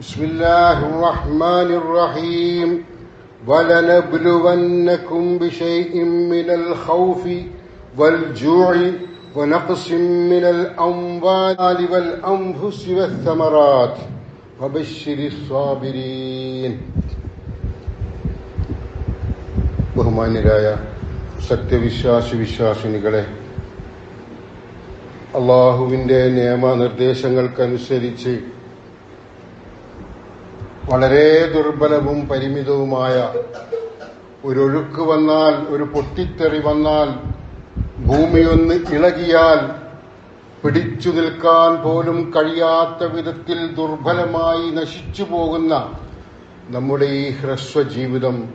بسم الله الرحمن الرحيم ولنبلونكم بشيء من الخوف والجوع ونقص من الأموال والأنفس والثمرات وبشر الصابرين ബഹുമാന്യരായ സത്യവിശ്വാസി വിശ്വാസിനികളെ അള്ളാഹുവിൻ്റെ നിയമനിർദ്ദേശങ്ങൾക്കനുസരിച്ച് വളരെ ദുർബലവും പരിമിതവുമായ ഒരൊഴുക്ക് വന്നാൽ ഒരു പൊട്ടിത്തെറി വന്നാൽ ഭൂമിയൊന്ന് ഇളകിയാൽ പിടിച്ചു നിൽക്കാൻ പോലും കഴിയാത്ത വിധത്തിൽ ദുർബലമായി നശിച്ചു പോകുന്ന നമ്മുടെ ഈ ഹ്രസ്വ ജീവിതം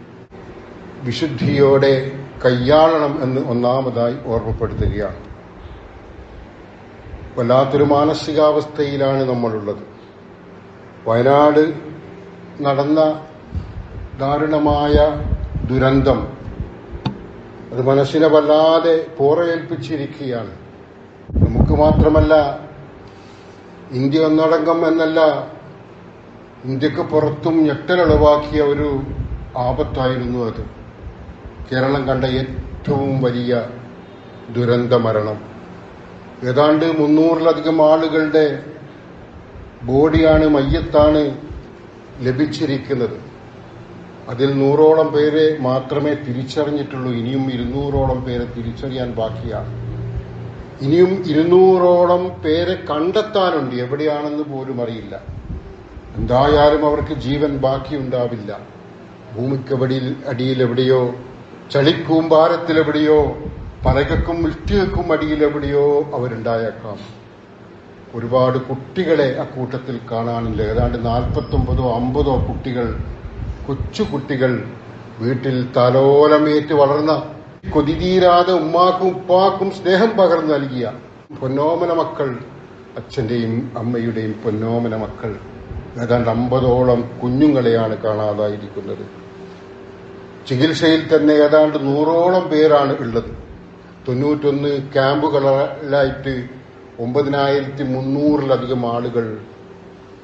വിശുദ്ധിയോടെ കൈയാളണം എന്ന് ഒന്നാമതായി ഓർമ്മപ്പെടുത്തുകയാണ്. വല്ലാത്തൊരു മാനസികാവസ്ഥയിലാണ് നമ്മളുള്ളത്. വയനാട് നടന്ന ദാരുണമായ ദുരന്തം. അത് മനസ്സിനെ വല്ലാതെ പോറയേൽപ്പിച്ചിരിക്കുകയാണ് നമുക്ക് മാത്രമല്ല ഇന്ത്യ ഒന്നടങ്കം എന്നല്ല ഇന്ത്യയ്ക്ക് പുറത്തും ഞെട്ടലുളവാക്കിയ ഒരു ആപത്തായിരുന്നു അത്. കേരളം കണ്ട ഏറ്റവും വലിയ ദുരന്ത മരണം ഏതാണ്ട് മുന്നൂറിലധികം ആളുകളുടെ ബോഡിയാണ് മയ്യത്താണ് ലഭിച്ചിരിക്കുന്നത്. അതിൽ നൂറോളം പേരെ മാത്രമേ തിരിച്ചറിഞ്ഞിട്ടുള്ളൂ. ഇനിയും ഇരുന്നൂറോളം പേരെ തിരിച്ചറിയാൻ ബാക്കിയാണ്. ഇനിയും ഇരുന്നൂറോളം പേരെ കണ്ടെത്താനുണ്ട്. എവിടെയാണെന്ന് പോലും അറിയില്ല. എന്തായാലും അവർക്ക് ജീവൻ ബാക്കിയുണ്ടാവില്ല. ഭൂമിക്കടിയിൽ അടിയിൽ എവിടെയോ ചളിക്കൂമ്പാരത്തിലെവിടെയോ പലകക്കും അടിയിൽ എവിടെയോ അവരുണ്ടായേക്കാം. ഒരുപാട് കുട്ടികളെ അക്കൂട്ടത്തിൽ കാണാനില്ല. ഏതാണ്ട് നാൽപ്പത്തൊമ്പതോ അമ്പതോ കുട്ടികൾ കൊച്ചു കുട്ടികൾ വീട്ടിൽ തലോലമേറ്റ് വളർന്ന കൊതിതീരാതെ ഉമ്മാക്കും ഉപ്പാക്കും സ്നേഹം പകർന്നു നൽകിയ പൊന്നോമന മക്കൾ അച്ഛന്റെയും അമ്മയുടെയും പൊന്നോമന മക്കൾ ഏതാണ്ട് അമ്പതോളം കുഞ്ഞുങ്ങളെയാണ് കാണാതായിരിക്കുന്നത്. ചികിത്സയിൽ തന്നെ ഏതാണ്ട് നൂറോളം പേരാണ് ഉള്ളത്. തൊണ്ണൂറ്റൊന്ന് ക്യാമ്പുകളിലായിട്ട് ഒമ്പതിനായിരത്തി മുന്നൂറിലധികം ആളുകൾ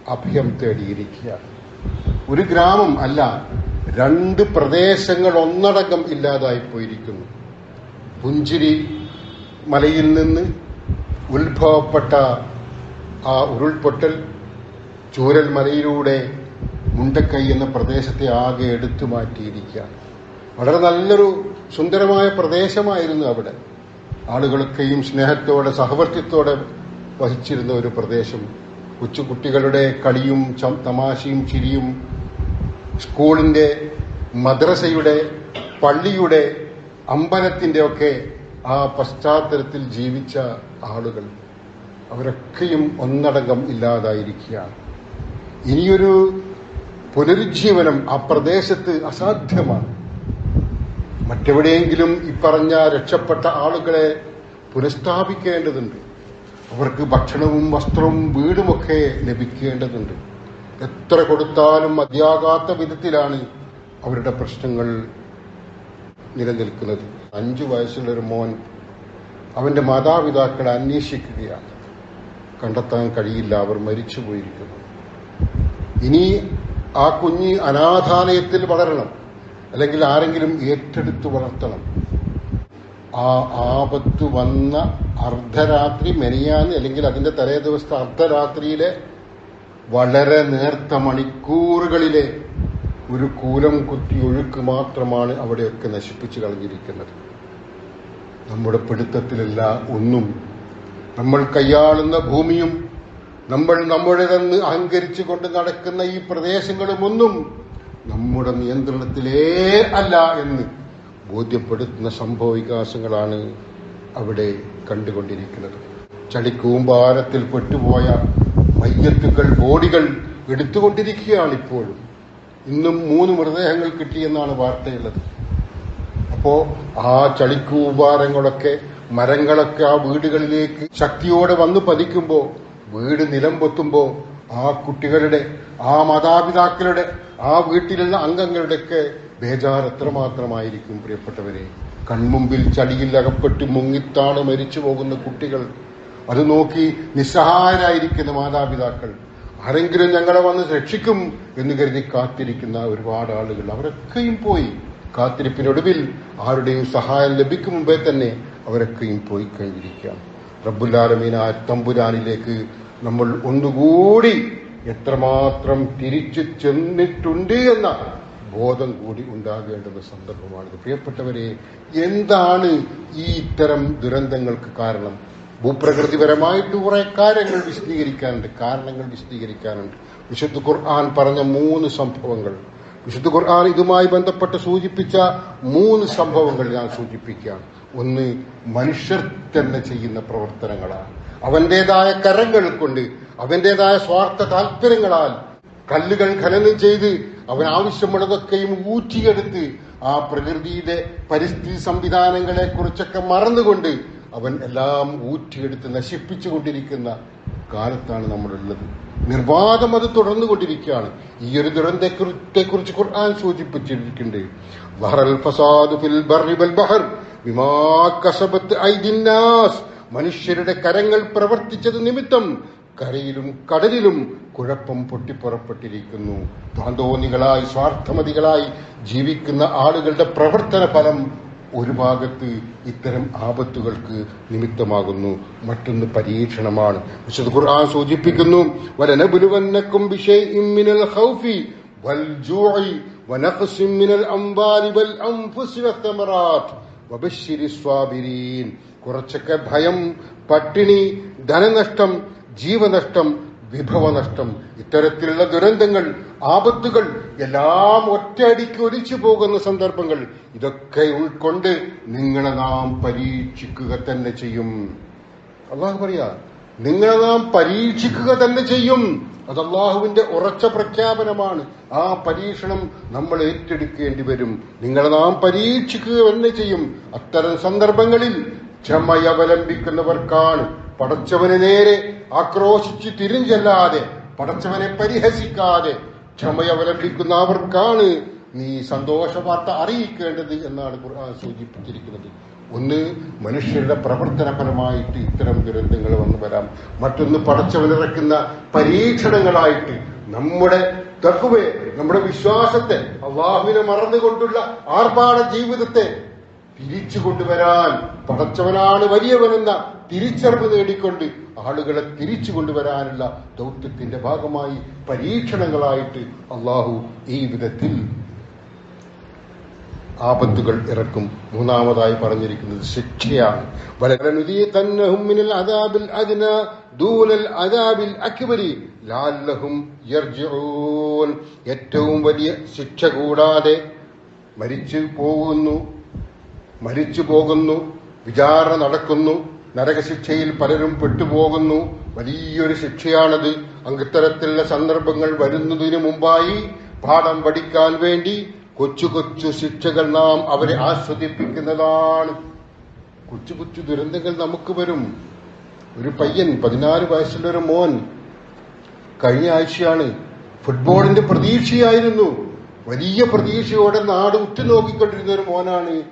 അഭയം തേടിയിരിക്കുകയാണ്. ഒരു ഗ്രാമം അല്ല രണ്ട് പ്രദേശങ്ങൾ ഒന്നടങ്കം ഇല്ലാതായി പോയിരിക്കുന്നു. പുഞ്ചിരി മലയിൽ നിന്ന് ഉത്ഭവപ്പെട്ട ആ ഉരുൾപൊട്ടൽ ചൂരൽ മലയിലൂടെ മുണ്ടക്കൈ എന്ന പ്രദേശത്തെ ആകെ എടുത്തു മാറ്റിയിരിക്കുകയാണ്. വളരെ നല്ലൊരു സുന്ദരമായ പ്രദേശമായിരുന്നു അവിടെ. ആളുകളൊക്കെയും സ്നേഹത്തോടെ സഹവർത്തിത്തോടെ വഹിച്ചിരുന്ന ഒരു പ്രദേശം. കൊച്ചുകുട്ടികളുടെ കളിയും തമാശയും ചിരിയും സ്കൂളിന്റെ മദ്രസയുടെ പള്ളിയുടെ അമ്പലത്തിന്റെ ഒക്കെ ആ പശ്ചാത്തലത്തിൽ ജീവിച്ച ആളുകൾ. അവരൊക്കെയും ഒന്നടങ്കം ഇല്ലാതായിരിക്കുകയാണ്. ഇനിയൊരു പുനരുജ്ജീവനം ആ പ്രദേശത്ത് അസാധ്യമാണ്. മറ്റെവിടെയെങ്കിലും ഇപ്പറഞ്ഞ പറഞ്ഞ രക്ഷപ്പെട്ട ആളുകളെ പുനഃസ്ഥാപിക്കേണ്ടതുണ്ട്. അവർക്ക് ഭക്ഷണവും വസ്ത്രവും വീടുമൊക്കെ ലഭിക്കേണ്ടതുണ്ട്. എത്ര കൊടുത്താലും മതിയാകാത്ത വിധത്തിലാണ് അവരുടെ പ്രശ്നങ്ങൾ നിലനിൽക്കുന്നത്. അഞ്ചു വയസ്സുള്ളൊരു മോൻ അവന്റെ മാതാപിതാക്കളെ അന്വേഷിക്കുകയാണ്. കണ്ടെത്താൻ കഴിയില്ല അവർ മരിച്ചു പോയിരിക്കുന്നു ഇനി ആ കുഞ്ഞ് അനാഥാലയത്തിൽ വളരണം. അല്ലെങ്കിൽ ആരെങ്കിലും ഏറ്റെടുത്ത് വളർത്തണം. ആ ആപത്ത് വന്ന അർദ്ധരാത്രി മെനിയാന്ന് അല്ലെങ്കിൽ അതിന്റെ തലേ ദിവസത്തെ അർദ്ധരാത്രിയിലെ വളരെ നേർത്ത മണിക്കൂറുകളിലെ ഒരു കൂലം കുത്തി ഒഴുക്ക് മാത്രമാണ് അവിടെയൊക്കെ നശിപ്പിച്ചു കളഞ്ഞിരിക്കുന്നത്. നമ്മുടെ പിടുത്തത്തിലല്ല ഒന്നും നമ്മൾ കൈയാളുന്ന ഭൂമിയും നമ്മൾ നമ്മുടേതെന്ന് അഹങ്കരിച്ചുകൊണ്ട് നടക്കുന്ന ഈ പ്രദേശങ്ങളുമൊന്നും നമ്മുടെ നിയന്ത്രണത്തിലേ അല്ല എന്ന് ബോധ്യപ്പെടുത്തുന്ന സംഭവവികാസങ്ങളാണ് അവിടെ കണ്ടുകൊണ്ടിരിക്കുന്നത്. ചളിക്കൂമ്പാരത്തിൽ പെട്ടുപോയ മയ്യത്തുക്കൾ ബോഡികൾ എടുത്തുകൊണ്ടിരിക്കുകയാണ് ഇപ്പോഴും ഇന്നും മൂന്ന് മൃതദേഹങ്ങൾ കിട്ടിയെന്നാണ് വാർത്തയുള്ളത്. അപ്പോ ആ ചളിക്കൂമ്പാരങ്ങളൊക്കെ മരങ്ങളൊക്കെ ആ വീടുകളിലേക്ക് ശക്തിയോടെ വന്നു പതിക്കുമ്പോൾ വീട് നിലം പൊത്തുമ്പോൾ ആ കുട്ടികളുടെ ആ മാതാപിതാക്കളുടെ ആ വീട്ടിലുള്ള അംഗങ്ങളുടെയൊക്കെ ബേജാർ എത്രമാത്രമായിരിക്കും പ്രിയപ്പെട്ടവരെ. കൺമുമ്പിൽ ചടിയിൽ അകപ്പെട്ട് മുങ്ങിത്താണ് മരിച്ചു പോകുന്ന കുട്ടികൾ. അത് നോക്കി നിസ്സഹായരായിരിക്കുന്ന മാതാപിതാക്കൾ. ആരെങ്കിലും ഞങ്ങളെ വന്ന് രക്ഷിക്കും എന്ന് കരുതി കാത്തിരിക്കുന്ന ഒരുപാട് ആളുകൾ. അവരൊക്കെയും പോയി. കാത്തിരിപ്പിനൊടുവിൽ ആരുടെയും സഹായം ലഭിക്കും മുമ്പേ തന്നെ അവരൊക്കെയും പോയി കഴിഞ്ഞിരിക്കുക റബ്ബുല്ലാലമീന തമ്പുരാനിലേക്ക് നമ്മൾ ഒന്നുകൂടി എത്രമാത്രം തിരിച്ചു ചെന്നിട്ടുണ്ട് എന്ന ബോധം കൂടി ഉണ്ടാകേണ്ടുന്ന സന്ദർഭമാണിത്. പ്രിയപ്പെട്ടവരെ എന്താണ് ഈ ഇത്തരം ദുരന്തങ്ങൾക്ക് കാരണം? ഭൂപ്രകൃതിപരമായിട്ട് കുറെ കാര്യങ്ങൾ വിശദീകരിക്കാനുണ്ട് കാരണങ്ങൾ വിശദീകരിക്കാനുണ്ട്. വിശുദ്ധ ഖുർആൻ പറഞ്ഞ മൂന്ന് സംഭവങ്ങൾ. വിശുദ്ധ ഖുർആൻ ഇതുമായി ബന്ധപ്പെട്ട് സൂചിപ്പിച്ച മൂന്ന് സംഭവങ്ങൾ ഞാൻ സൂചിപ്പിക്കുകയാണ്. ഒന്ന് മനുഷ്യർ തന്നെ ചെയ്യുന്ന പ്രവർത്തനങ്ങളാണ്. അവന്റേതായ കരങ്ങൾ കൊണ്ട് അവന്റേതായ സ്വാർത്ഥ താല്പര്യങ്ങളാൽ കല്ലുകൾ ഖനനം ചെയ്ത് അവൻ ആവശ്യമുള്ളതൊക്കെയും ഊറ്റിയെടുത്ത് ആ പ്രകൃതിയുടെ പരിസ്ഥിതി സംവിധാനങ്ങളെ കുറിച്ചൊക്കെ മറന്നുകൊണ്ട് അവൻ എല്ലാം ഊറ്റിയെടുത്ത് നശിപ്പിച്ചുകൊണ്ടിരിക്കുന്ന കാലത്താണ് നമ്മളുള്ളത്. നിർവാദം അത് തുടർന്നുകൊണ്ടിരിക്കുകയാണ്. ഈ ഒരു ദുരന്തത്തെ കുറിച്ച് ഖുർആൻ സൂചിപ്പിച്ചിരിക്കുന്നുണ്ട്. മനുഷ്യരുടെ കരങ്ങൾ പ്രവർത്തിച്ചത് നിമിത്തം കരയിലും കടലിലും കുഴപ്പം പൊട്ടിപ്പുറപ്പെട്ടിരിക്കുന്നു. താന്തോന്നികളായി സ്വാർത്ഥമതികളായി ജീവിക്കുന്ന ആളുകളുടെ പ്രവർത്തന ഫലം ഒരു ഭാഗത്ത് ഇത്തരം ആപത്തുകൾക്ക് നിമിത്തമാകുന്നു. മറ്റൊന്ന് പരീക്ഷണമാണ്. വിശുദ്ധ ഖുർആൻ സൂചിപ്പിക്കുന്നു വലനബുലുവന്നക്കും ബിശൈഇൻ മിനൽ ഖൗഫി വൽ ജൂഇ വനഖ്സിൻ മിനൽ അംവാലി വൽ അൻഫുസി വത്തമറാത്ത് വബശ്ശിരി സ്വാബിരീൻ. കുറച്ചൊക്കെ ഭയം പട്ടിണി ധനനഷ്ടം ജീവനഷ്ടം വിഭവനഷ്ടം ഇത്തരത്തിലുള്ള ദുരന്തങ്ങൾ ആപത്തുകൾ എല്ലാം ഒറ്റയടിക്ക് ഒലിച്ചു പോകുന്ന സന്ദർഭങ്ങൾ ഇതൊക്കെ ഉൾക്കൊണ്ട് നിങ്ങളെ നാം പരീക്ഷിക്കുക തന്നെ ചെയ്യും. അള്ളാഹു പറയാ നിങ്ങളെ നാം പരീക്ഷിക്കുക തന്നെ ചെയ്യും. അത് അള്ളാഹുവിന്റെ ഉറച്ച പ്രഖ്യാപനമാണ്. ആ പരീക്ഷണം നമ്മൾ ഏറ്റെടുക്കേണ്ടി വരും. നിങ്ങളെ നാം പരീക്ഷിക്കുക തന്നെ ചെയ്യും. അത്തരം സന്ദർഭങ്ങളിൽ ക്ഷമയവലംബിക്കുന്നവർക്കാണ് പടച്ചവന് നേരെ ആക്രോശിച്ച് തിരിഞ്ഞല്ലാതെ പടച്ചവനെ പരിഹസിക്കാതെ ക്ഷമയവലംബിക്കുന്ന അവർക്കാണ് നീ സന്തോഷ വാർത്ത അറിയിക്കേണ്ടത് എന്നാണ് സൂചിപ്പിച്ചിരിക്കുന്നത്. ഒന്ന് മനുഷ്യരുടെ പ്രവർത്തനപരമായിട്ട് ഇത്തരം ദുരന്തങ്ങൾ വന്നു വരാം. മറ്റൊന്ന് പടച്ചവനിറക്കുന്ന പരീക്ഷണങ്ങളായിട്ട് നമ്മുടെ തക്കുവെ നമ്മുടെ വിശ്വാസത്തെ അള്ളാഹുവിനെ മറന്നുകൊണ്ടുള്ള ആർഭാട ജീവിതത്തെ തിരിച്ചു കൊണ്ടുവരാൻ പടച്ചവനാണ് വലിയവനെന്ന തിരിച്ചറിവ് നേടിക്കൊണ്ട് ആളുകളെ തിരിച്ചു കൊണ്ടുവരാനുള്ള ദൗത്യത്തിന്റെ ഭാഗമായി പരീക്ഷണങ്ങളായിട്ട് അള്ളാഹു ഈ വിധത്തിൽ ആപത്തുകൾ ഇറക്കും. മൂന്നാമതായി പറഞ്ഞിരിക്കുന്നത് ശിക്ഷയാണ്. ഏറ്റവും വലിയ ശിക്ഷ കൂടാതെ മരിച്ചു പോകുന്നു മരിച്ചു പോകുന്നു വിചാരണ നടക്കുന്നു. നരകശിക്ഷയിൽ പലരും പെട്ടുപോകുന്നു. വലിയൊരു ശിക്ഷയാണത്. അങ്ങിത്തരത്തിലുള്ള സന്ദർഭങ്ങൾ വരുന്നതിനു മുമ്പായി പാഠം പഠിക്കാൻ വേണ്ടി കൊച്ചു കൊച്ചു ശിക്ഷകൾ നാം അവരെ ആസ്വദിപ്പിക്കുന്നതാണ്. കൊച്ചു കൊച്ചു ദുരന്തങ്ങൾ നമുക്ക് വരും. ഒരു പയ്യൻ പതിനാറ് വയസ്സുള്ള ഒരു മോൻ കഴിഞ്ഞ ആഴ്ചയാണ് ഫുട്ബോളിന്റെ പ്രതീക്ഷയായിരുന്നു. വലിയ പ്രതീക്ഷയോടെ നാട് ഉറ്റുനോക്കിക്കൊണ്ടിരുന്ന ഒരു മോനാണ്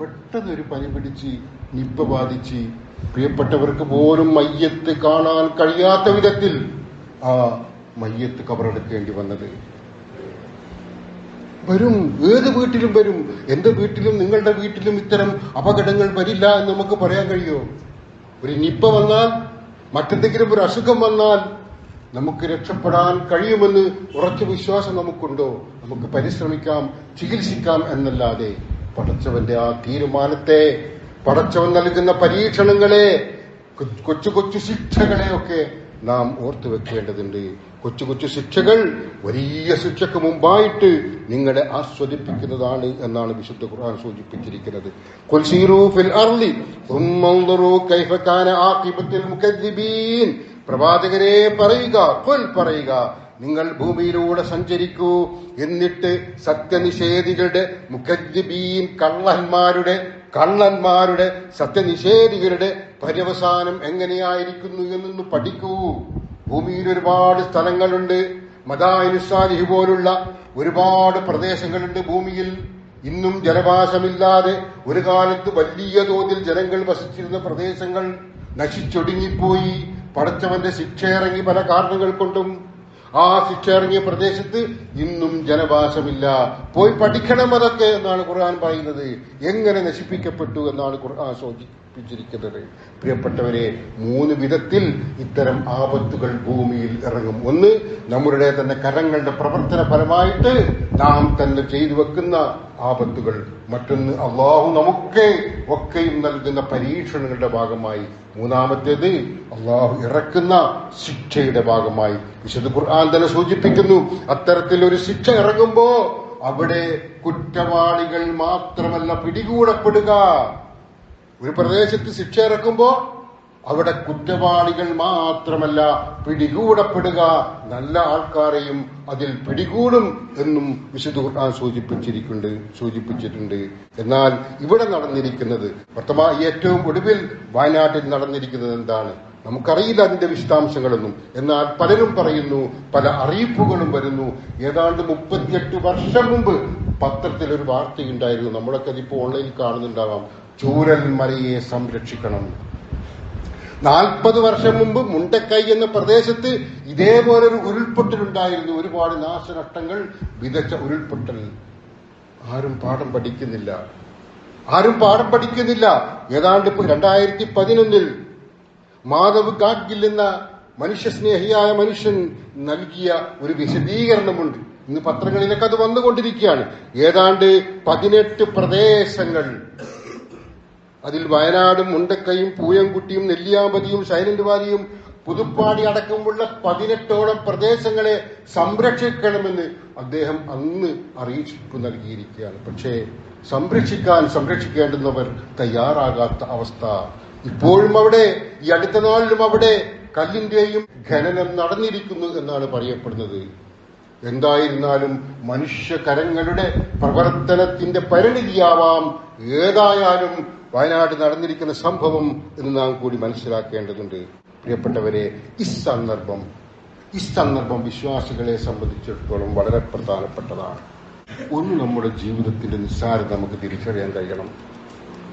പെട്ടെന്ന് ഒരു പനി പിടിച്ച് നിപ്പ ബാധിച്ച് പ്രിയപ്പെട്ടവർക്ക് പോലും മയ്യത്ത് കാണാൻ കഴിയാത്ത വിധത്തിൽ ആ മയ്യത്ത് കബറെടുക്കേണ്ടി വന്നത്. വരും ഏത് വീട്ടിലും വരും എന്റെ വീട്ടിലും നിങ്ങളുടെ വീട്ടിലും ഇത്തരം അപകടങ്ങൾ വരില്ല എന്ന് നമുക്ക് പറയാൻ കഴിയുമോ ഒരു നിപ്പ വന്നാൽ മറ്റെന്തെങ്കിലും ഒരു അസുഖം വന്നാൽ നമുക്ക് രക്ഷപ്പെടാൻ കഴിയുമെന്ന് ഉറച്ച വിശ്വാസം നമുക്കുണ്ടോ? നമുക്ക് പരിശ്രമിക്കാം ചികിത്സിക്കാം എന്നല്ലാതെ പടച്ചവന്റെ ആ തീരുമാനത്തെ പടച്ചവൻ നൽകുന്ന പരീക്ഷണങ്ങളെ കൊച്ചു കൊച്ചു ശിക്ഷകളെയൊക്കെ നാം ഓർത്തു വെക്കേണ്ടതുണ്ട്. കൊച്ചു കൊച്ചു ശിക്ഷകൾ വലിയ ശിക്ഷക്ക് മുമ്പായിട്ട് നിങ്ങളെ ആസ്വദിപ്പിക്കുന്നതാണ് എന്നാണ് വിശുദ്ധ ഖുർആൻ സൂചിപ്പിച്ചിരിക്കുന്നത്. പ്രവാചകരെ പറയുക കൊൽ പറയുക നിങ്ങൾ ഭൂമിയിലൂടെ സഞ്ചരിക്കൂ. എന്നിട്ട് സത്യനിഷേധികളുടെ മുഖദ്ദിബീൻ കള്ളന്മാരുടെ കള്ളന്മാരുടെ സത്യനിഷേധികളുടെ പര്യവസാനം എങ്ങനെയായിരിക്കുന്നു എന്നൊന്ന് പഠിക്കൂ. ഭൂമിയിൽ ഒരുപാട് സ്ഥലങ്ങളുണ്ട്. മദാനുസാലിഹി പോലുള്ള ഒരുപാട് പ്രദേശങ്ങളുണ്ട് ഭൂമിയിൽ. ഇന്നും ജനവാസമില്ലാതെ ഒരു കാലത്ത് വലിയ തോതിൽ ജനങ്ങൾ വസിച്ചിരുന്ന പ്രദേശങ്ങൾ നശിച്ചൊടുങ്ങിപ്പോയി. പടച്ചവന്റെ ശിക്ഷയിറങ്ങി പല കാരണങ്ങൾ കൊണ്ടും ആ ശിക്ഷ പ്രദേശത്ത് ഇന്നും ജനവാസമില്ല. പോയി പഠിക്കണം അതൊക്കെ എന്നാണ് ഖുർആൻ പറയുന്നത്. എങ്ങനെ നശിപ്പിക്കപ്പെട്ടു എന്നാണ് ഖുർആൻ സൂചിപ്പിച്ചിരിക്കുന്നത് പ്രിയപ്പെട്ടവരെ മൂന്ന് വിധത്തിൽ ഇത്തരം ആപത്തുകൾ ഭൂമിയിൽ ഇറങ്ങും. ഒന്ന് നമ്മുടെ തന്നെ കരങ്ങളുടെ പ്രവർത്തന ഫലമായിട്ട് നാം തന്നെ ചെയ്തു വെക്കുന്ന ആപത്തുകൾ മറ്റൊന്ന് അള്ളാഹു നമുക്ക് ഒക്കെയും നൽകുന്ന പരീക്ഷണങ്ങളുടെ ഭാഗമായി. മൂന്നാമത്തേത് അള്ളാഹു ഇറക്കുന്ന ശിക്ഷയുടെ ഭാഗമായി. വിശുദ്ധ ഖുർആൻ തന്നെ സൂചിപ്പിക്കുന്നു അത്തരത്തിൽ ഒരു ശിക്ഷ ഇറങ്ങുമ്പോ അവിടെ കുറ്റവാളികൾ മാത്രമല്ല പിടികൂടപ്പെടുക. ഒരു പ്രദേശത്ത് ശിക്ഷ ഇറക്കുമ്പോ അവിടെ കുറ്റവാളികൾ മാത്രമല്ല പിടികൂടപ്പെടുക. നല്ല ആൾക്കാരെയും അതിൽ പിടികൂടും എന്നും വിശുദ്ധ ഖുർആൻ സൂചിപ്പിച്ചിരിക്കുന്നുണ്ട് സൂചിപ്പിച്ചിട്ടുണ്ട്. എന്നാൽ ഇവിടെ നടന്നിരിക്കുന്നത് വർത്തമാന ഏറ്റവും ഒടുവിൽ വയനാട്ടിൽ നടന്നിരിക്കുന്നത് എന്താണ്? നമുക്കറിയില്ല അതിന്റെ വിശദാംശങ്ങളൊന്നും. എന്നാൽ പലരും പറയുന്നു പല അറിയിപ്പുകളും വരുന്നു. ഏതാണ്ട് മുപ്പത്തിയെട്ട് വർഷം മുമ്പ് പത്രത്തിൽ ഒരു വാർത്തയുണ്ടായിരുന്നു. നമ്മളൊക്കെ അതിപ്പോ ഓൺലൈനിൽ കാണുന്നുണ്ടാവാം. ചൂരൽ മലയെ സംരക്ഷിക്കണം. നാൽപ്പത് വർഷം മുമ്പ് മുണ്ടക്കൈ എന്ന പ്രദേശത്ത് ഇതേപോലെ ഒരു ഉരുൾപൊട്ടലുണ്ടായിരുന്നു. ഒരുപാട് നാശനഷ്ടങ്ങൾ വിതച്ച ഉരുൾപൊട്ടൽ. ആരും പാഠം പഠിക്കുന്നില്ല. ആരും പാഠം പഠിക്കുന്നില്ല. ഏതാണ്ട് ഇപ്പൊ രണ്ടായിരത്തി പതിനൊന്നിൽ മാധവ് ഗാഡ്ഗിൽ എന്ന മനുഷ്യസ്നേഹിയായ മനുഷ്യൻ നൽകിയ ഒരു വിശദീകരണമുണ്ട്. ഇന്ന് പത്രങ്ങളിലൊക്കെ അത് വന്നുകൊണ്ടിരിക്കുകയാണ്. ഏതാണ്ട് പതിനെട്ട് പ്രദേശങ്ങൾ അതിൽ വയനാടും മുണ്ടക്കയും പൂയംകുട്ടിയും നെല്ലിയാമ്പതിയും സൈലന്റ് വാലിയും പുതുപ്പാടി അടക്കമുള്ള പതിനെട്ടോളം പ്രദേശങ്ങളെ സംരക്ഷിക്കണമെന്ന് അദ്ദേഹം അന്ന് അറിയിപ്പ് നൽകിയിരിക്കുകയാണ്. പക്ഷേ സംരക്ഷിക്കാൻ സംരക്ഷിക്കേണ്ടുന്നവർ തയ്യാറാകാത്ത അവസ്ഥ. ഇപ്പോഴും അവിടെ ഈ അടുത്ത നാളിലും അവിടെ കല്ലിന്റെയും ഖനനം നടന്നിരിക്കുന്നു എന്നാണ് പറയപ്പെടുന്നത്. എന്തായിരുന്നാലും മനുഷ്യകരങ്ങളുടെ പ്രവർത്തനത്തിന്റെ പരിണിതിയാവാം. ഏതായാലും വയനാട് നടന്നിരിക്കുന്ന സംഭവം എന്ന് നാം കൂടി മനസ്സിലാക്കേണ്ടതുണ്ട്. പ്രിയപ്പെട്ടവരെ ഈ സന്ദർഭം ഈ സന്ദർഭം വിശ്വാസികളെ സംബന്ധിച്ചിടത്തോളം വളരെ പ്രധാനപ്പെട്ടതാണ്. ഒന്ന് നമ്മുടെ ജീവിതത്തിന്റെ നിസ്സാരം നമുക്ക് തിരിച്ചറിയാൻ കഴിയണം.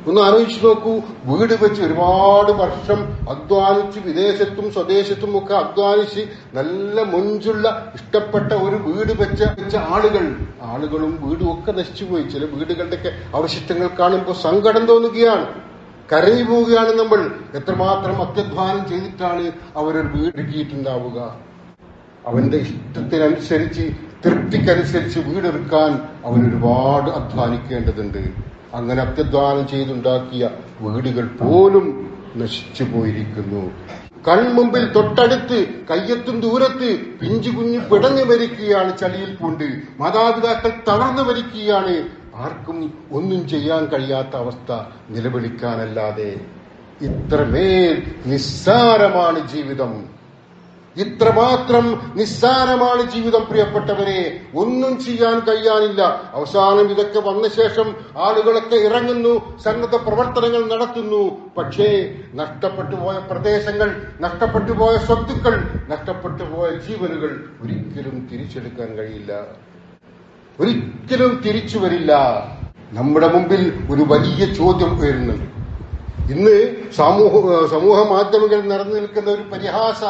ഒന്ന് ആലോചിച്ച് നോക്കൂ. വീട് വെച്ച് ഒരുപാട് വർഷം അധ്വാനിച്ച് വിദേശത്തും സ്വദേശത്തും ഒക്കെ അധ്വാനിച്ച് നല്ല മുഞ്ചുള്ള ഇഷ്ടപ്പെട്ട ഒരു വീട് വെച്ച വെച്ച ആളുകൾ. ആളുകളും വീടും ഒക്കെ നശിച്ചുപോയി ചില വീടുകളുടെയൊക്കെ അവശിഷ്ടങ്ങൾ കാണുമ്പോൾ സങ്കടം തോന്നുകയാണ്. കരഞ്ഞു പോവുകയാണ് നമ്മൾ. എത്രമാത്രം അത്യധ്വാനം ചെയ്തിട്ടാണ് അവരൊരു വീട് ഒരുക്കിയിട്ടുണ്ടാവുക? അവന്റെ ഇഷ്ടത്തിനനുസരിച്ച് തൃപ്തിക്കനുസരിച്ച് വീടൊരുക്കാൻ അവൻ ഒരുപാട് അധ്വാനിക്കേണ്ടതുണ്ട്. അങ്ങനെ അത്യധ്വാനം ചെയ്തുണ്ടാക്കിയ വീടുകൾ പോലും നശിച്ചു പോയിരിക്കുന്നു. കൺമുമ്പിൽ തൊട്ടടുത്ത് കയ്യത്തും ദൂരത്ത് പിഞ്ചു കുഞ്ഞു പിടഞ്ഞു മരിക്കുകയാണ് ചളിയിൽ കൊണ്ട് മാതാപിതാക്കൾ തളർന്നു മരിക്കുകയാണ് ആർക്കും ഒന്നും ചെയ്യാൻ കഴിയാത്ത അവസ്ഥ നിലവിളിക്കാനല്ലാതെ. ഇത്രമേൽ നിസ്സാരമാണ് ജീവിതം. ഇത്രമാത്രം നിസ്സാരമാണ് ജീവിതം പ്രിയപ്പെട്ടവരെ. ഒന്നും ചെയ്യാൻ കഴിയാനില്ല. അവസാനം ഇതൊക്കെ വന്ന ശേഷം ആളുകളൊക്കെ ഇറങ്ങുന്നു സന്നദ്ധ പ്രവർത്തനങ്ങൾ നടത്തുന്നു. പക്ഷേ നഷ്ടപ്പെട്ടു പോയ പ്രദേശങ്ങൾ നഷ്ടപ്പെട്ടു പോയ സ്വത്തുക്കൾ നഷ്ടപ്പെട്ടു പോയ ജീവനുകൾ ഒരിക്കലും തിരിച്ചെടുക്കാൻ കഴിയില്ല. ഒരിക്കലും തിരിച്ചു വരില്ല. നമ്മുടെ മുമ്പിൽ ഒരു വലിയ ചോദ്യം ഉയരുന്നുണ്ട്. ഇന്ന് സമൂഹ സമൂഹ മാധ്യമങ്ങളിൽ നടന്നു നിൽക്കുന്ന ഒരു പരിഹാസ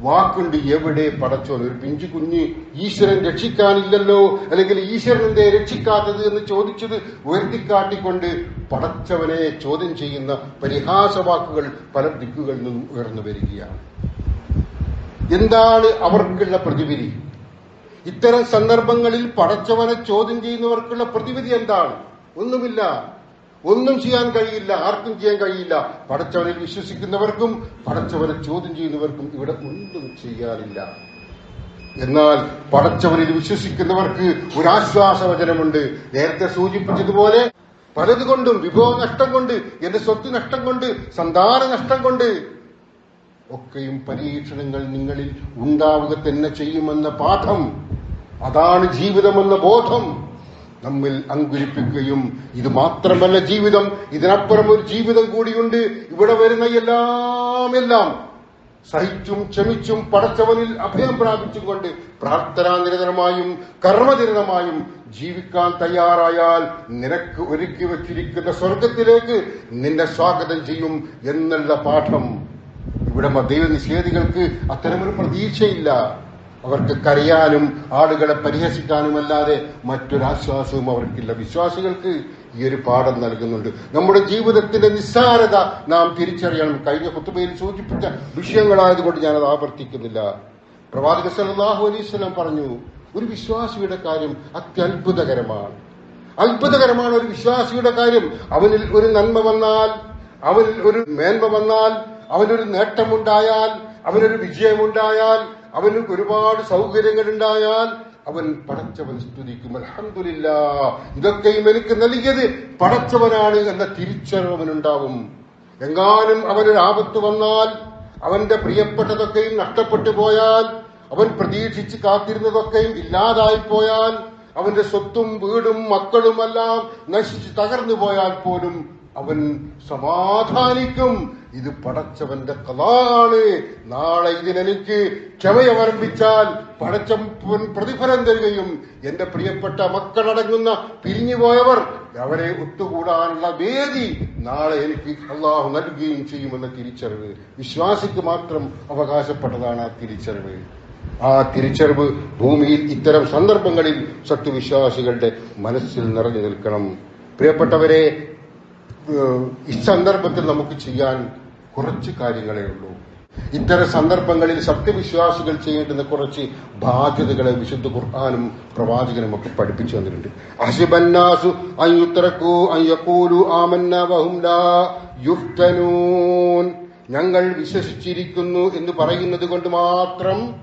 വാക്കുണ്ട് എവിടെ പടച്ചോൻ? ഒരു പിഞ്ചു കുഞ്ഞ് ഈശ്വരൻ രക്ഷിക്കാനില്ലല്ലോ? അല്ലെങ്കിൽ ഈശ്വരൻ എന്തേ രക്ഷിക്കാത്തത് എന്ന് ചോദിച്ചത് ഉയർത്തിക്കാട്ടിക്കൊണ്ട് പടച്ചവനെ ചോദ്യം ചെയ്യുന്ന പരിഹാസവാക്കുകൾ പല ദിക്കുകളിൽ നിന്നും ഉയർന്നു വരികയാണ്. എന്താണ് അവർക്കുള്ള പ്രതിവിധി? ഇത്തരം സന്ദർഭങ്ങളിൽ പടച്ചവനെ ചോദ്യം ചെയ്യുന്നവർക്കുള്ള പ്രതിവിധി എന്താണ്? ഒന്നുമില്ല. ഒന്നും ചെയ്യാൻ കഴിയില്ല ആർക്കും ചെയ്യാൻ കഴിയില്ല. പടച്ചവനിൽ വിശ്വസിക്കുന്നവർക്കും പടച്ചവനെ ചോദ്യം ചെയ്യുന്നവർക്കും ഇവിടെ ഒന്നും ചെയ്യാനില്ല. എന്നാൽ പടച്ചവനിൽ വിശ്വസിക്കുന്നവർക്ക് ഒരാശ്വാസ വചനമുണ്ട് നേരത്തെ സൂചിപ്പിച്ചതുപോലെ പലതുകൊണ്ടും വിഭവ നഷ്ടം കൊണ്ട് എന്റെ സ്വത്ത് നഷ്ടം കൊണ്ട് സന്താന നഷ്ടം കൊണ്ട്. ഒക്കെയും പരീക്ഷണങ്ങൾ നിങ്ങളിൽ ഉണ്ടാവുക തന്നെ ചെയ്യുമെന്ന പാഠം. അതാണ് ജീവിതമെന്ന ബോധം. നമ്മിൽ അങ്കുരിപ്പിക്കുകയും ഇത് മാത്രമല്ല ജീവിതം. ഇതിനപ്പുറം ഒരു ജീവിതം കൂടിയുണ്ട്. ഇവിടെ വരുന്ന എല്ലാം എല്ലാം സഹിച്ചും ക്ഷമിച്ചും പടച്ചവനിൽ അഭയം പ്രാപിച്ചുകൊണ്ട് കൊണ്ട് പ്രാർത്ഥനാനിരതരമായും കർമ്മനിരതമായും ജീവിക്കാൻ തയ്യാറായാൽ നിനക്ക് ഒരുക്കി വച്ചിരിക്കുന്ന സ്വർഗത്തിലേക്ക് നിന്നെ സ്വാഗതം ചെയ്യും എന്നുള്ള പാഠം ഇവിടെ ദൈവനിഷേധികൾക്ക് അത്തരമൊരു പ്രതീക്ഷയില്ല. അവർക്ക് കരയാനും ആളുകളെ പരിഹസിക്കാനുമല്ലാതെ മറ്റൊരാശ്വാസവും അവർക്കില്ല. വിശ്വാസികൾക്ക് ഈ ഒരു പാഠം നൽകുന്നുണ്ട്. നമ്മുടെ ജീവിതത്തിന്റെ നിസ്സാരത നാം തിരിച്ചറിയണം. കഴിഞ്ഞ കുത്തുബയിൽ സൂചിപ്പിച്ച വിഷയങ്ങളായതുകൊണ്ട് ഞാനത് ആവർത്തിക്കുന്നില്ല. പ്രവാചക സലാഹു അലൈഹി വസല്ലം പറഞ്ഞു ഒരു വിശ്വാസിയുടെ കാര്യം അത്യത്ഭുതകരമാണ്. അത്ഭുതകരമാണ് ഒരു വിശ്വാസിയുടെ കാര്യം. അവനിൽ ഒരു നന്മ വന്നാൽ അവനിൽ ഒരു മേന്മ വന്നാൽ അവനൊരു നേട്ടമുണ്ടായാൽ അവനൊരു വിജയമുണ്ടായാൽ അവന് ഒരുപാട് സൗകര്യങ്ങൾ ഉണ്ടായാൽ അവൻ പടച്ചവൻ സ്തുതിക്കും. അലഹമില്ല ഇതൊക്കെയും എനിക്ക് നൽകിയത് പടച്ചവനാണ് എന്ന തിരിച്ചറിവ് അവനുണ്ടാവും എങ്ങാനും അവനൊരു ആപത്ത് വന്നാൽ അവന്റെ പ്രിയപ്പെട്ടതൊക്കെയും നഷ്ടപ്പെട്ടു പോയാൽ അവൻ പ്രതീക്ഷിച്ച് കാത്തിരുന്നതൊക്കെയും ഇല്ലാതായി പോയാൽ അവന്റെ സ്വത്തും വീടും മക്കളുമെല്ലാം നശിച്ച് തകർന്നു പോയാൽ പോലും അവൻ സമാധാനിക്കും. ഇത് പടച്ചവന്റെ കഥാണ് നാളെ ഇതിനെനിക്ക് ക്ഷമയവരംഭിച്ചാൽ പടച്ചവൻ പ്രതിഫലം തരികയും എന്റെ പ്രിയപ്പെട്ട മക്കളടങ്ങുന്ന പിരിഞ്ഞുപോയവർ അവരെ ഒത്തുകൂടാനുള്ള വേദി നാളെ എനിക്ക് അള്ളാഹു നൽകുകയും ചെയ്യുമെന്ന തിരിച്ചറിവ് വിശ്വാസിക്ക് മാത്രം അവകാശപ്പെട്ടതാണ് ആ തിരിച്ചറിവ്. ആ തിരിച്ചറിവ് ഭൂമിയിൽ ഇത്തരം സന്ദർഭങ്ങളിൽ സത്യവിശ്വാസികളുടെ മനസ്സിൽ നിറഞ്ഞു നിൽക്കണം. പ്രിയപ്പെട്ടവരെ ഈ സന്ദർഭത്തിൽ നമുക്ക് ചെയ്യാൻ കുറച്ച് കാര്യങ്ങളേ ഉള്ളൂ. ഇത്തരം സന്ദർഭങ്ങളിൽ സത്യവിശ്വാസികൾ ചെയ്യേണ്ടുന്ന കുറച്ച് ബാധ്യതകളെ വിശുദ്ധ ഖുർആാനും പ്രവാചകനും ഒക്കെ പഠിപ്പിച്ചു തന്നിട്ടുണ്ട്. ഞങ്ങൾ വിശ്വസിച്ചിരിക്കുന്നു എന്ന് പറയുന്നത് കൊണ്ട് മാത്രം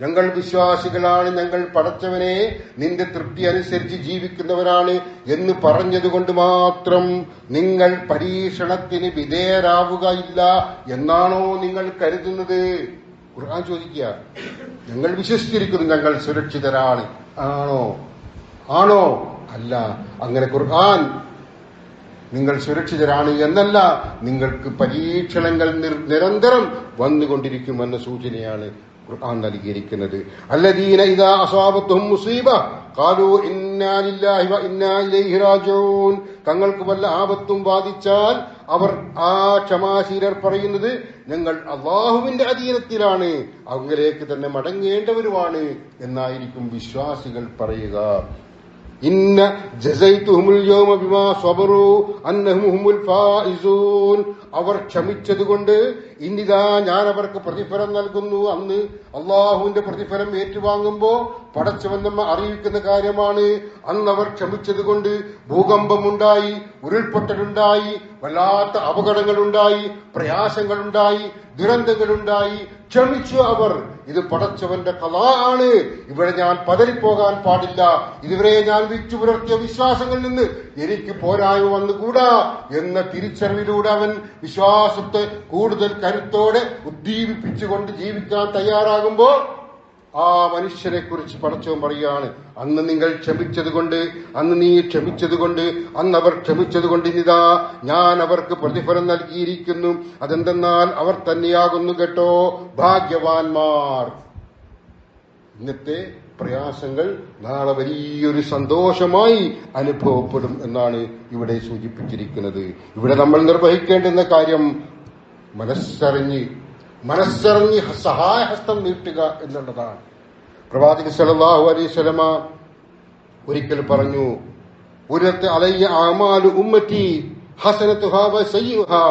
ഞങ്ങൾ വിശ്വാസികളാണ് ഞങ്ങൾ പടച്ചവനെ നിന്റെ തൃപ്തി അനുസരിച്ച് ജീവിക്കുന്നവരാണ് എന്ന് പറഞ്ഞതുകൊണ്ട് മാത്രം നിങ്ങൾ പരീക്ഷണത്തിന് വിധേയരാവുകയില്ല എന്നാണോ നിങ്ങൾ കരുതുന്നത്? ഖുർആൻ ചോദിക്കുക. ഞങ്ങൾ വിശ്വസിച്ചിരിക്കുന്നു ഞങ്ങൾ സുരക്ഷിതരാണ്. ആണോ? ആണോ? അല്ല. അങ്ങനെ ഖുർആൻ നിങ്ങൾ സുരക്ഷിതരാണ് എന്നല്ല. നിങ്ങൾക്ക് പരീക്ഷണങ്ങൾ നിരന്തരം വന്നുകൊണ്ടിരിക്കുമെന്ന സൂചനയാണ് ഖുർആൻ നൽകിയിരിക്കുന്നത്. അല്ലദീന ഇദാ അസാബത്തുഹും മുസീബ. ഖാലു ഇന്നാ ലില്ലാഹി വ ഇന്നാ ഇലൈഹി റാജിഊൻ. തങ്ങൾക്ക് വല്ല ആപത്തും ബാധിച്ചാൽ അവർ ആ ക്ഷമാശീലർ പറയുന്നത് ഞങ്ങൾ അള്ളാഹുവിന്റെ അധീനത്തിലാണ്. അങ്ങനെയൊക്കെ തന്നെ മടങ്ങേണ്ടവരുമാണ് എന്നായിരിക്കും വിശ്വാസികൾ പറയുക. ഇന്ന ജസൈതുഹുമുൽ യൗമ ബിമാ ഫായിസൂൻ അവർ ക്ഷമിച്ചതുകൊണ്ട് ഇന്നിതാ ഞാൻ അവർക്ക് പ്രതിഫലം നൽകുന്നു. അന്ന് അള്ളാഹുവിന്റെ പ്രതിഫലം ഏറ്റുവാങ്ങുമ്പോ പടച്ചവൻ നമ്മ അറിയിക്കുന്ന കാര്യമാണ്. അന്ന് അവർ ക്ഷമിച്ചതുകൊണ്ട് ഭൂകമ്പമുണ്ടായി ഉരുൾപൊട്ടലുണ്ടായി വല്ലാത്ത അപകടങ്ങളുണ്ടായി പ്രയാസങ്ങളുണ്ടായി ദുരന്തങ്ങളുണ്ടായി ക്ഷമിച്ചു അവർ. ഇത് പടച്ചവന്റെ കലാ ആണ് ഇവിടെ ഞാൻ പതറിപ്പോകാൻ പാടില്ല. ഇതുവരെ ഞാൻ വിച്ചു പുലർത്തിയ വിശ്വാസങ്ങളിൽ നിന്ന് എനിക്ക് പോരായ്മ വന്നുകൂടാ എന്ന തിരിച്ചറിവിലൂടെ അവൻ വിശ്വാസത്തെ കൂടുതൽ കരുത്തോടെ ഉദ്ദീപിപ്പിച്ചുകൊണ്ട് ജീവിക്കാൻ തയ്യാറാകുമ്പോ ആ മനുഷ്യരെ കുറിച്ച് പടച്ചവൻ പറയുകയാണ് അന്ന് നിങ്ങൾ ക്ഷമിച്ചതുകൊണ്ട് അന്ന് നീ ക്ഷമിച്ചതുകൊണ്ട് അന്ന് അവർ ക്ഷമിച്ചതുകൊണ്ട് ഇനിതാ ഞാൻ അവർക്ക് പ്രതിഫലം നൽകിയിരിക്കുന്നു. അതെന്തെന്നാൽ അവർ തന്നെയാകുന്നു കേട്ടോ ഭാഗ്യവാൻമാർ ഇന്നത്തെ പ്രയാസങ്ങൾ നാളെ വലിയൊരു സന്തോഷമായി അനുഭവപ്പെടും എന്നാണ് ഇവിടെ സൂചിപ്പിച്ചിരിക്കുന്നത്. ഇവിടെ നമ്മൾ നിർവഹിക്കേണ്ടുന്ന കാര്യം മനസ്സറിഞ്ഞ് മനസ്സറിഞ്ഞ് സഹായഹസ്തം നീട്ടുക എന്നുള്ളതാണ് പ്രവാചക സല്ലല്ലാഹു അലൈഹി സ്വലമ ഒരിക്കൽ പറഞ്ഞു ഉരത്ത് അലയ്യ ആമാലു ഉമ്മറ്റി ഹസനത്തുഹാ വ സയ്യുഹാ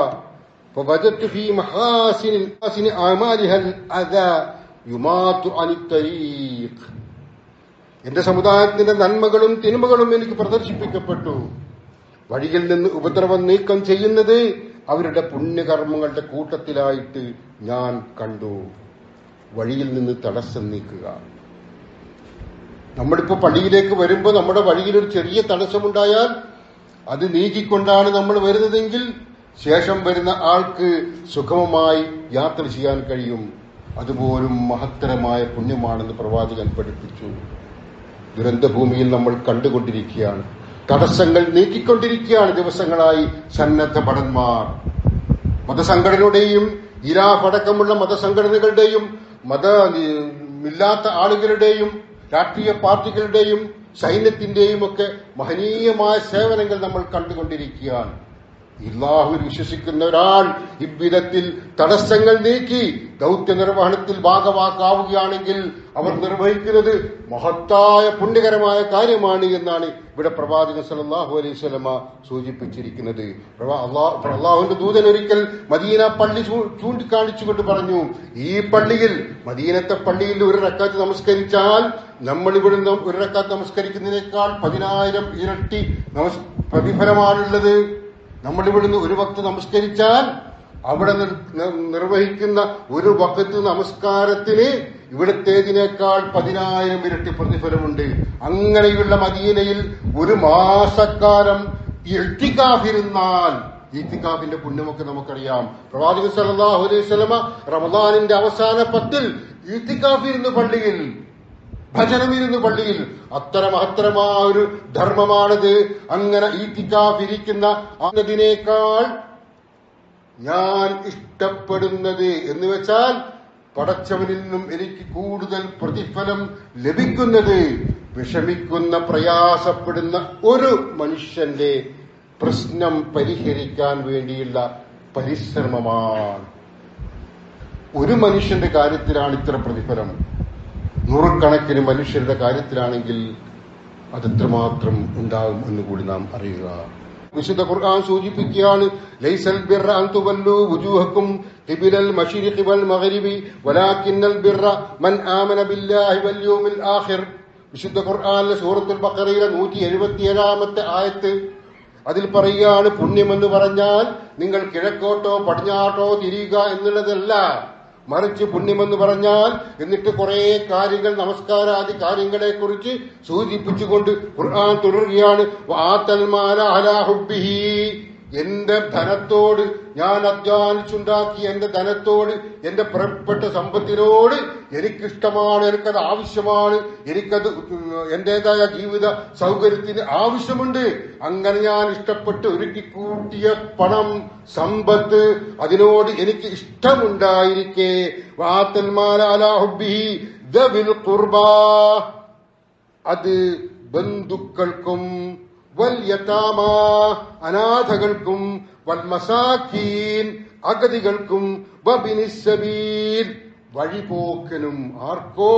فوجدت في محاسن محاسن أعمالها الأذى يمات عن الطريق എന്റെ സമുദായത്തിന്റെ നന്മകളും തിന്മകളും എനിക്ക് പ്രദർശിപ്പിക്കപ്പെട്ടു വഴിയിൽ നിന്ന് ഉപദ്രവം നീക്കം ചെയ്യുന്നത് അവരുടെ പുണ്യകർമ്മങ്ങളുടെ കൂട്ടത്തിലായിട്ട് ഞാൻ കണ്ടു. വഴിയിൽ നിന്ന് തടസ്സം നീക്കുക. നമ്മളിപ്പോ പള്ളിയിലേക്ക് വരുമ്പോൾ നമ്മുടെ വഴിയിൽ ഒരു ചെറിയ തടസ്സമുണ്ടായാൽ അത് നീക്കിക്കൊണ്ടാണ് നമ്മൾ വരുന്നതെങ്കിൽ ശേഷം വരുന്ന ആൾക്ക് സുഗമമായി യാത്ര ചെയ്യാൻ കഴിയും. അതുപോലും മഹത്തരമായ പുണ്യമാണെന്ന് പ്രവാചകൻ പഠിപ്പിച്ചു. ദുരന്തഭൂമിയിൽ നമ്മൾ കണ്ടുകൊണ്ടിരിക്കുകയാണ്. തടസ്സങ്ങൾ നീക്കിക്കൊണ്ടിരിക്കുകയാണ് ദിവസങ്ങളായി സന്നദ്ധ ഭടന്മാർ മതസംഘടനയുടെയും ഇരാഫ് അടക്കമുള്ള മതസംഘടനകളുടെയും മത ഇല്ലാത്ത ആളുകളുടെയും രാഷ്ട്രീയ പാർട്ടികളുടെയും സൈന്യത്തിന്റെയും ഒക്കെ മഹനീയമായ സേവനങ്ങൾ നമ്മൾ കണ്ടുകൊണ്ടിരിക്കുകയാണ്. ഇല്ലാഹുവിൽ വിശ്വസിക്കുന്ന ഒരാൾ ഇவ்விധത്തിൽ തടസ്സങ്ങൾ നീക്കി ദൗത്യ നിർവഹണത്തിൽ ഭാഗമാക്കാവുകയാണെങ്കിൽ അവർ നിർവഹിക്കുന്നത് മഹത്തായ പുണ്യകരമായ കാര്യമാണ് എന്നാണ് ഇവിടെ പ്രവാചകൻ സല്ലല്ലാഹു അലൈഹി സ്വലമ സൂചിപ്പിച്ചിരിക്കുന്നത്. അള്ളാഹുവിന്റെ ദൂതൻ ഒരിക്കൽ മദീന പള്ളി ചൂണ്ടിക്കാണിച്ചുകൊണ്ട് പറഞ്ഞു ഈ പള്ളിയിൽ മദീനത്തെ പള്ളിയിൽ ഒരു റക്കാത്ത് നമസ്കരിച്ചാൽ നമ്മൾ ഇവിടുന്ന് ഒരു റക്കാത്ത് നമസ്കരിക്കുന്നതിനേക്കാൾ പതിനായിരം ഇരട്ടി പ്രതിഫലമാണുള്ളത്. നമ്മൾ ഇവിടുന്ന് ഒരു വക്ത് നമസ്കരിച്ചാൽ അവിടെ നിർവഹിക്കുന്ന ഒരു ഭക്ത നമസ്കാരത്തിന് ഇവിടുത്തേതിനേക്കാൾ പതിനായിരം ഇരട്ടി പ്രതിഫലമുണ്ട്. അങ്ങനെയുള്ള മദീനയിൽ ഒരു മാസക്കാലം ഇഴ്ത്തിക്കാഫിരുന്നാൽ ഈത്തിക്കാഫിന്റെ പുണ്യമൊക്കെ നമുക്കറിയാം. പ്രവാചകൻ സല്ലല്ലാഹു അലൈഹി വസല്ലമ റമദാനിന്റെ അവസാന പത്തിൽ ഈത്തിക്കാഫിരുന്നു പള്ളിയിൽ. ഭജനമിരുന്നു പള്ളിയിൽ. അത്ര മഹത്തരമായ ഒരു ധർമ്മമാണിത്. അങ്ങനെ ഈത്തിക്കാഫിരിക്കുന്ന അതിനേക്കാൾ ഞാൻ ഇഷ്ടപ്പെടുന്നത് എന്ന് വെച്ചാൽ പടച്ചവനിൽ നിന്നും എനിക്ക് കൂടുതൽ പ്രതിഫലം ലഭിക്കുന്നത് വിഷമിക്കുന്ന പ്രയാസപ്പെടുന്ന ഒരു മനുഷ്യന്റെ പ്രശ്നം പരിഹരിക്കാൻ വേണ്ടിയുള്ള പരിശ്രമമാണ്. ഒരു മനുഷ്യന്റെ കാര്യത്തിലാണ് ഇത്ര പ്രതിഫലം. നൂറുകണക്കിന് മനുഷ്യരുടെ കാര്യത്തിലാണെങ്കിൽ അതെത്രമാത്രം ഉണ്ടാകും എന്ന് കൂടി നാം അറിയുക. വിശുദ്ധ ഖുർആൻ സൂചിപ്പിക്കുകയാണ് ലൈസൽ ബിർറ അൻ തുവല്ലു വുജൂഹക്കും ഖിബിലൽ മശരിഖി വൽ മഗ്രിബി വലാകിന്നൽ ബിർറ മൻ ആമന ബില്ലാഹി വൽ യൗമിൽ ആഖിർ. വിശുദ്ധ ഖുർആനിലെ സൂറത്തുൽ ബഖറയിലെ 177ാമത്തെ ആയത്ത് അതിൽ പറയുകയാണ് പുണ്യമെന്ന് പറഞ്ഞാൽ നിങ്ങൾ കിഴക്കോട്ടോ പടിഞ്ഞാട്ടോ തിരിയുക എന്നുള്ളതല്ല. മറിച്ച് പുണ്യമെന്ന് പറഞ്ഞാൽ എന്നിട്ട് കുറെ കാര്യങ്ങൾ നമസ്കാരാദി കാര്യങ്ങളെ കുറിച്ച് സൂചിപ്പിച്ചുകൊണ്ട് ഖുർആൻ തുടരുകയാണ്. വാത്തൽ മാല അലാ ഹുബ്ബിഹി. എന്റെ ധനത്തോട് ഞാൻ അധ്വാനിച്ചുണ്ടാക്കിയ എന്റെ ധനത്തോട് എന്റെ പുറപ്പെട്ട സമ്പത്തിനോട് എനിക്കിഷ്ടമാണ് എനിക്കത് ആവശ്യമാണ് എനിക്കത് എന്റേതായ ജീവിത സൗകര്യത്തിന് ആവശ്യമുണ്ട്. അങ്ങനെ ഞാൻ ഇഷ്ടപ്പെട്ട് ഒരുക്കി കൂട്ടിയ പണം സമ്പത്ത് അതിനോട് എനിക്ക് ഇഷ്ടമുണ്ടായിരിക്കെ. വാത്തന്മാരാലാഹുബിൽ കുർബ അത് ബന്ധുക്കൾക്കും വൽ അനാഥകൾക്കും വൽ മസാക്കീൻ അഗതികൾക്കും വഴിപോക്കനും ആർക്കോ?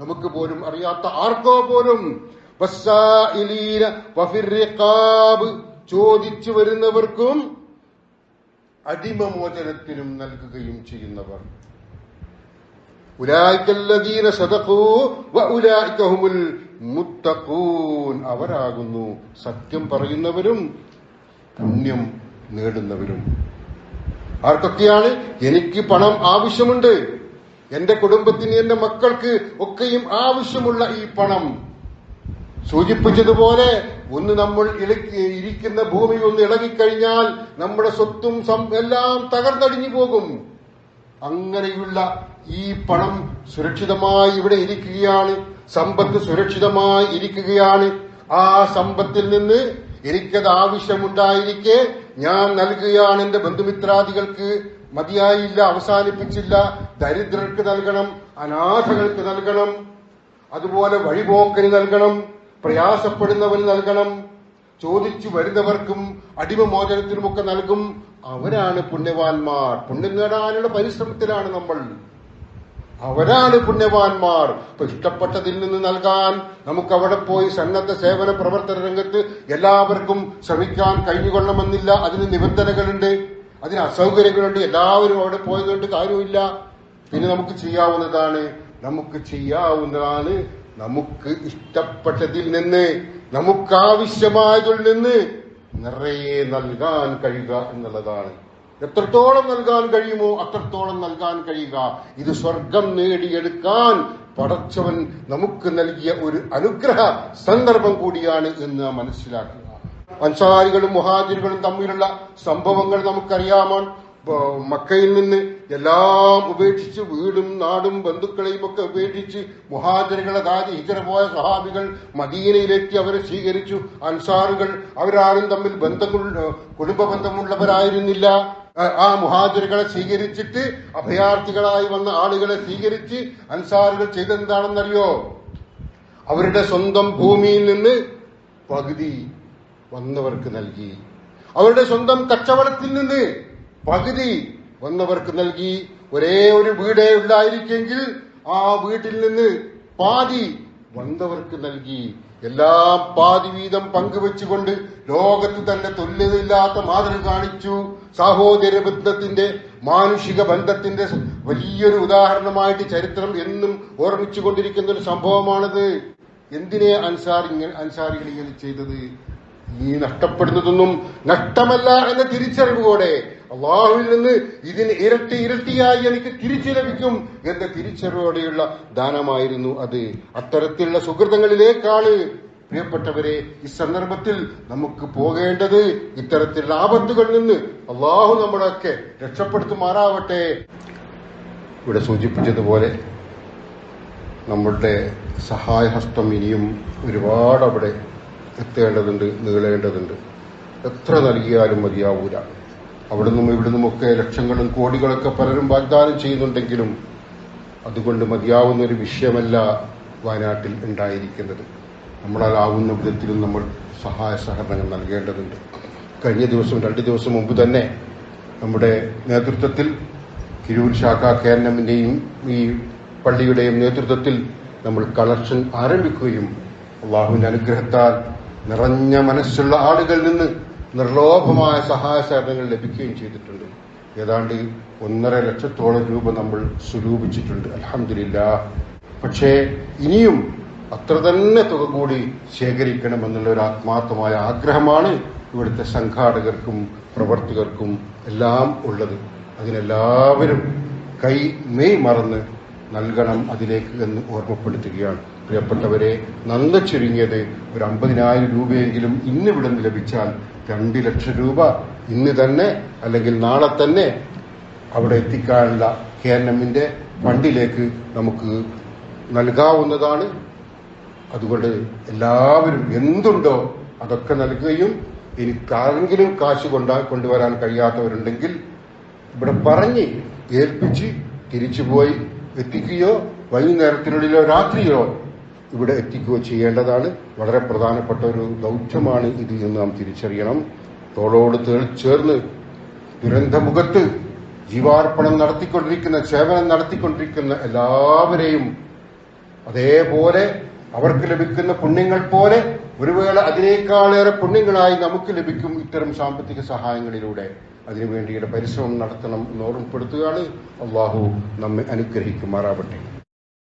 നമുക്ക് പോലും അറിയാത്ത ആർക്കോ പോലും? ചോദിച്ചു വരുന്നവർക്കും അടിമമോചനത്തിനും നൽകുകയും ചെയ്യുന്നവർ. ഉലായിക്കല്ലദീന സദഖു വ ഹുമുൽ മുത്തഖൂൻ അവരാകുന്നു. സത്യം പറയുന്നവരും പുണ്യം നേടുന്നവരും. ആർക്കൊക്കെയാണ്? എനിക്ക് പണം ആവശ്യമുണ്ട്. എന്റെ കുടുംബത്തിന് എന്റെ മക്കൾക്ക് ഒക്കെയും ആവശ്യമുള്ള ഈ പണം. സൂചിപ്പിച്ചതുപോലെ ഒന്ന് നമ്മൾ ഇരിക്കുന്ന ഭൂമി ഒന്ന് ഇളകിക്കഴിഞ്ഞാൽ നമ്മുടെ സ്വത്തും എല്ലാം തകർന്നടിഞ്ഞു പോകും. അങ്ങനെയുള്ള ഈ പണം സുരക്ഷിതമായി ഇവിടെ ഇരിക്കുകയാണ്. സമ്പത്ത് സുരക്ഷിതമായി ഇരിക്കുകയാണ്. ആ സമ്പത്തിൽ നിന്ന് എനിക്കത് ആവശ്യമുണ്ടായിരിക്കെ ഞാൻ നൽകുകയാണ് എന്റെ ബന്ധുമിത്രാദികൾക്ക്. മതിയായില്ല അവസാനിപ്പിച്ചില്ല. ദരിദ്രർക്ക് നൽകണം അനാഥകൾക്ക് നൽകണം. അതുപോലെ വഴിപോക്കന് നൽകണം പ്രയാസപ്പെടുന്നവന് നൽകണം. ചോദിച്ചു വരുന്നവർക്കും അടിമമോചനത്തിനുമൊക്കെ നൽകും. അവരാണ് പുണ്യവാന്മാർ. പുണ്യം നേടാനുള്ള പരിശ്രമത്തിലാണ് നമ്മൾ. അവരാണ് പുണ്യവാന്മാർ. ഇപ്പൊ ഇഷ്ടപ്പെട്ടതിൽ നിന്ന് നൽകാൻ നമുക്ക് അവിടെ പോയി സന്നദ്ധ സേവന പ്രവർത്തന രംഗത്ത് എല്ലാവർക്കും ശ്രമിക്കാൻ കഴിഞ്ഞുകൊള്ളണമെന്നില്ല. അതിന് നിബന്ധനകളുണ്ട്. അതിന് അസൗകര്യങ്ങളുണ്ട്. എല്ലാവരും അവിടെ പോയതുകൊണ്ട് കാര്യമില്ല. പിന്നെ നമുക്ക് ചെയ്യാവുന്നതാണ്. നമുക്ക് ചെയ്യാവുന്നതാണ് നമുക്ക് ഇഷ്ടപ്പെട്ടതിൽ നിന്ന് നമുക്കാവശ്യമായതിൽ നിന്ന് നിറയെ നൽകാൻ കഴിയുക എന്നുള്ളതാണ്. എത്രത്തോളം നൽകാൻ കഴിയുമോ അത്രത്തോളം നൽകാൻ കഴിയുക. ഇത് സ്വർഗം നേടിയെടുക്കാൻ പടച്ചവൻ നമുക്ക് നൽകിയ ഒരു അനുഗ്രഹ സന്ദർഭം കൂടിയാണ് എന്ന് മനസ്സിലാക്കുക. അൻസാരികളും മുഹാജിരുകളും തമ്മിലുള്ള സംഭവങ്ങൾ നമുക്കറിയാമാണ് മക്കയിൽ നിന്ന് എല്ലാം ഉപേക്ഷിച്ച് വീടും നാടും ബന്ധുക്കളെയും ഒക്കെ ഉപേക്ഷിച്ച് മുഹാജരുകളെ താതി ഹിജറ പോയ സഹാബികൾ മദീനയിലെത്തി അവരെ സ്വീകരിച്ചു. അൻസാറുകൾ അവരാരും തമ്മിൽ ബന്ധങ്ങൾ കുടുംബ ബന്ധമുള്ളവരായിരുന്നില്ല ആ- മുഹാജിറുകളെ സ്വീകരിച്ചിട്ട് അഭയാർത്ഥികളായി വന്ന ആളുകളെ സ്വീകരിച്ച് അൻസാറുകൾ ചെയ്തെന്താണെന്നറിയോ? അവരുടെ സ്വന്തം ഭൂമിയിൽ നിന്ന് പകുതി വന്നവർക്ക് നൽകി. അവരുടെ സ്വന്തം കച്ചവടത്തിൽ നിന്ന് പകുതി വന്നവർക്ക് നൽകി. ഒരേ ഒരു വീടേ ഉണ്ടായിരിക്കെങ്കിൽ ആ വീട്ടിൽ നിന്ന് പാതി വന്നവർക്ക് നൽകി. എല്ലാം പാതി വീതം പങ്കുവെച്ചുകൊണ്ട് ലോകത്ത് തന്നെ തുല്യതയില്ലാത്ത മാതൃക കാണിച്ചു. സഹോദര ബന്ധത്തിന്റെ മാനുഷിക ബന്ധത്തിന്റെ വലിയൊരു ഉദാഹരണമായിട്ട് ചരിത്രം എന്നും ഓർമ്മിച്ചുകൊണ്ടിരിക്കുന്ന ഒരു സംഭവമാണത്. എന്തിനെ അൻസാർ അൻസാരികൾ ഇങ്ങനെ ചെയ്തത്? ഈ നഷ്ടപ്പെടുന്നതൊന്നും നഷ്ടമല്ല എന്ന തിരിച്ചറിവോടെ അള്ളാഹുവിൽ നിന്ന് ഇതിന് ഇരട്ടി ഇരട്ടിയായി എനിക്ക് തിരിച്ചു ലഭിക്കും എന്ന തിരിച്ചറിവോടെയുള്ള ദാനമായിരുന്നു അത്. അത്തരത്തിലുള്ള സുഹൃതങ്ങളിലേക്കാണ് പ്രിയപ്പെട്ടവരെ ഈ സന്ദർഭത്തിൽ നമുക്ക് പോകേണ്ടത് ഇത്തരത്തിലുള്ള ആപത്തുകളിൽ നിന്ന് അള്ളാഹു നമ്മളൊക്കെ രക്ഷപ്പെടുത്തുമാറാവട്ടെ. ഇവിടെ സൂചിപ്പിച്ചതുപോലെ നമ്മളുടെ സഹായഹസ്തം ഇനിയും ഒരുപാട് അവിടെ എത്തേണ്ടതുണ്ട് നീളേണ്ടതുണ്ട്. എത്ര നൽകിയാലും മതിയാവൂല. അവിടെ ഇവിടുന്നുമൊക്കെ ഇവിടെ ലക്ഷങ്ങളും കോടികളൊക്കെ പലരും വാഗ്ദാനം ചെയ്യുന്നുണ്ടെങ്കിലും അതുകൊണ്ട് മതിയാവുന്ന ഒരു വിഷയമല്ല വയനാട്ടിൽ ഉണ്ടായിരിക്കുന്നത്. നമ്മളാലാവുന്ന വിധത്തിലും നമ്മൾ സഹായ സഹകരണങ്ങൾ നൽകേണ്ടതുണ്ട്. കഴിഞ്ഞ ദിവസം രണ്ട് ദിവസം മുമ്പ് തന്നെ നമ്മുടെ നേതൃത്വത്തിൽ കിരൂർ ശാഖ കെ എൻ എമ്മിന്റെയും ഈ പള്ളിയുടെയും നേതൃത്വത്തിൽ നമ്മൾ കളക്ഷൻ ആരംഭിക്കുകയും അള്ളാഹുവിന്റെ അനുഗ്രഹത്താൽ നിറഞ്ഞ മനസ്സുള്ള ആളുകളിൽ നിന്ന് നിർലോഭമായ സഹായ സഹകരണങ്ങൾ ലഭിക്കുകയും ചെയ്തിട്ടുണ്ട്. ഏതാണ്ട് ഒന്നര ലക്ഷത്തോളം രൂപ നമ്മൾ സ്വരൂപിച്ചിട്ടുണ്ട്. അലഹമില്ല പക്ഷേ ഇനിയും അത്ര തന്നെ തുക കൂടി ശേഖരിക്കണമെന്നുള്ള ഒരു ആത്മാർത്ഥമായ ആഗ്രഹമാണ് ഇവിടുത്തെ സംഘാടകർക്കും പ്രവർത്തകർക്കും എല്ലാം ഉള്ളത്. അതിനെല്ലാവരും കൈ മെയ് മറന്ന് നൽകണം അതിലേക്ക് എന്ന് ഓർമ്മപ്പെടുത്തുകയാണ്. പ്രിയപ്പെട്ടവരെ നല്ല ചുരുങ്ങിയത് ഒരു അമ്പതിനായിരം രൂപയെങ്കിലും ഇന്നിവിടെ നിന്ന് ലഭിച്ചാൽ രണ്ട് ലക്ഷം രൂപ ഇന്ന് തന്നെ അല്ലെങ്കിൽ നാളെ തന്നെ അവിടെ എത്തിക്കാനുള്ള കെ എൻ എമ്മിന്റെ ഫണ്ടിലേക്ക് നമുക്ക് നൽകാവുന്നതാണ്. അതുകൊണ്ട് എല്ലാവരും എന്തുണ്ടോ അതൊക്കെ നൽകുകയും ഇനി ആരെങ്കിലും കാശ് കൊണ്ടാ കൊണ്ടുവരാൻ കഴിയാത്തവരുണ്ടെങ്കിൽ ഇവിടെ പറഞ്ഞ് ഏൽപ്പിച്ച് തിരിച്ചുപോയി എത്തിക്കുകയോ വൈകുന്നേരത്തിനുള്ളിലോ രാത്രിയോ ഇവിടെ എത്തിക്കുകയോ ചെയ്യേണ്ടതാണ്. വളരെ പ്രധാനപ്പെട്ട ഒരു ദൗത്യമാണ് ഇത് എന്ന് നാം തിരിച്ചറിയണം. തോളോട് ചേർന്ന് ദുരന്തമുഖത്ത് ജീവാർപ്പണം നടത്തിക്കൊണ്ടിരിക്കുന്ന സേവനം നടത്തിക്കൊണ്ടിരിക്കുന്ന എല്ലാവരെയും അതേപോലെ അവർക്ക് ലഭിക്കുന്ന പുണ്യങ്ങൾ പോലെ ഒരു വേള അതിനേക്കാളേറെ പുണ്യങ്ങളായി നമുക്ക് ലഭിക്കും ഇത്തരം സാമ്പത്തിക സഹായങ്ങളിലൂടെ. അതിനുവേണ്ടിയുടെ പരിശ്രമം നടത്തണം എന്ന് ഓർമ്മപ്പെടുത്തുകയാണ്. അള്ളാഹു നമ്മെ അനുഗ്രഹിക്കുമാറാവട്ടെ.